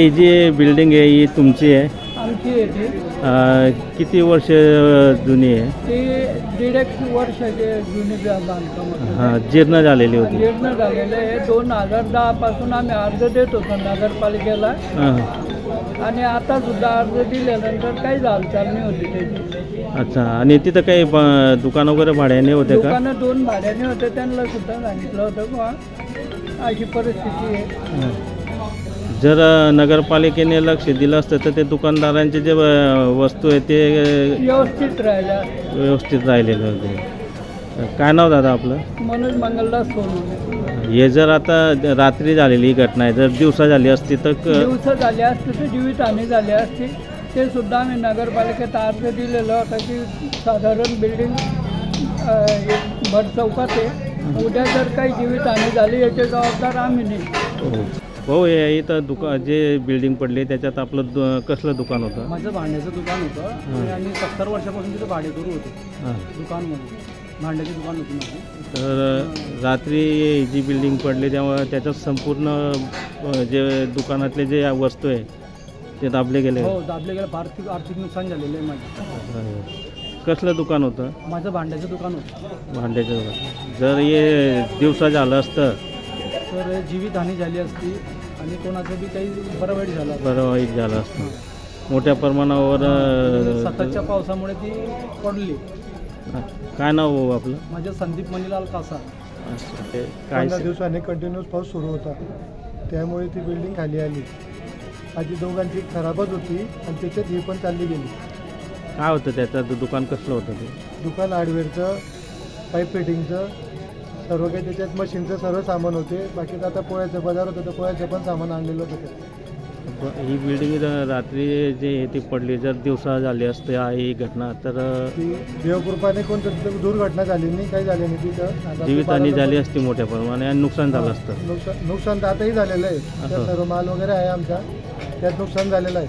ही जी building आहे ही तुमची आहे? आमची येते अं, किती वर्ष जुनी आहे? ते दीड एक वर्षाचे जुने बा- बांधकाम होतं. हां जीर्ण झालेली होती. निर्णय झालेलं आहे. दोन हजार दहा पासून आम्ही अर्ज देत होतो नगरपालिकेला. हां. आणि आता सुद्धा अर्ज दिल्यानंतर काही हालचाल नाही होती त्याची. अच्छा आणि तिथं काही ब- दुकान वगैरे भाड्याने होते का? दुकानं दोन भाड्याने होते त्यांना सुद्धा सांगितलं होतं बुवा. अशी परिस्थिती आहे. हां. जर नगरपालिकेने लक्ष दिलं असतं तर ते दुकानदारांचे जे वस्तू आहे ते व्यवस्थित राहिल्या. व्यवस्थित राहिलेले होते. काय नाव दादा आपलं? मनोज मंगलदास सोनवणे. हे जर आता रात्री झालेली ही घटना आहे जर दिवसा झाली असती तर दिवस झाले असते तर जीवितहानी झाली असती. ते सुद्धा आम्ही नगरपालिकेत अर्ज दिलेलं होतं की साधारण बिल्डिंग भर चौकात आहे. उद्या जर काही जीवितहानी झाली याची जबाबदार आम्ही नाही. हो हे इथं दुका जे बिल्डिंग पडली त्याच्यात आपलं दु- कसलं दुकान होतं? माझं भांड्याचं दुकान होतं. आणि सत्तर वर्षापासून तिथं भाडेकरू होते. हां. दुकान म्हणून भांड्याची दुकान होती माझी. तर रात्री जी बिल्डिंग पडली तेव्हा त्याच्यात संपूर्ण जे दुकानातले जे वस्तू आहे ते दाबले गेले? हो दाबले गेलं. आर्थिक आर्थिक नुकसान झालेलं आहे माझं. कसलं दुकान होतं? माझं भांड्याचं दुकान होतं. भांड्याचं दुकान. जर हे दिवसा झालं असतं तर जीवितहानी झाली असती आणि कोणाचं बी काही बरं वाईट झालं असतं. बरं वाईट झालं असतं. मोठ्या प्रमाणावर अ, सततच्या पावसामुळे ती पडली. काय नाव हो आपलं? माझं संदीप मणिलाल कासा. अच्छा, ते काय पंधरा दिवसांनी कंटिन्युअस पाऊस सुरू होता. त्यामुळे ती बिल्डिंग खाली आली. आधी दोघांची खराबच होती आणि त्याच्यात ही पण चालली गेली. काय होतं त्याचं? दुकान कसलं होतं ते? दुकान हार्डवेअरचं पाईप फिटिंगचं सर्व काही त्याच्यात मशीनचं सर्व सामान होते. बाकीचं आता पोळ्याचं बाजार होतं तर पोळ्याचं पण सामान आणलेलं होतं. ब- ही बिल्डिंग रात्री जे आहे ती पडली जर दिवसा झाली असते ही घटना तर ती देवकृपाने कोणतं दुर्घटना झाली नाही काही झाली नाही तिथं. आता जीवितहानी झाली असती मोठ्या प्रमाणात आणि नुकसान झालं असतं. नुकसान नुकसान तर आताही झालेलं आहे. असं. सर्व माल वगैरे आहे आमचा त्यात नुकसान झालेलं आहे.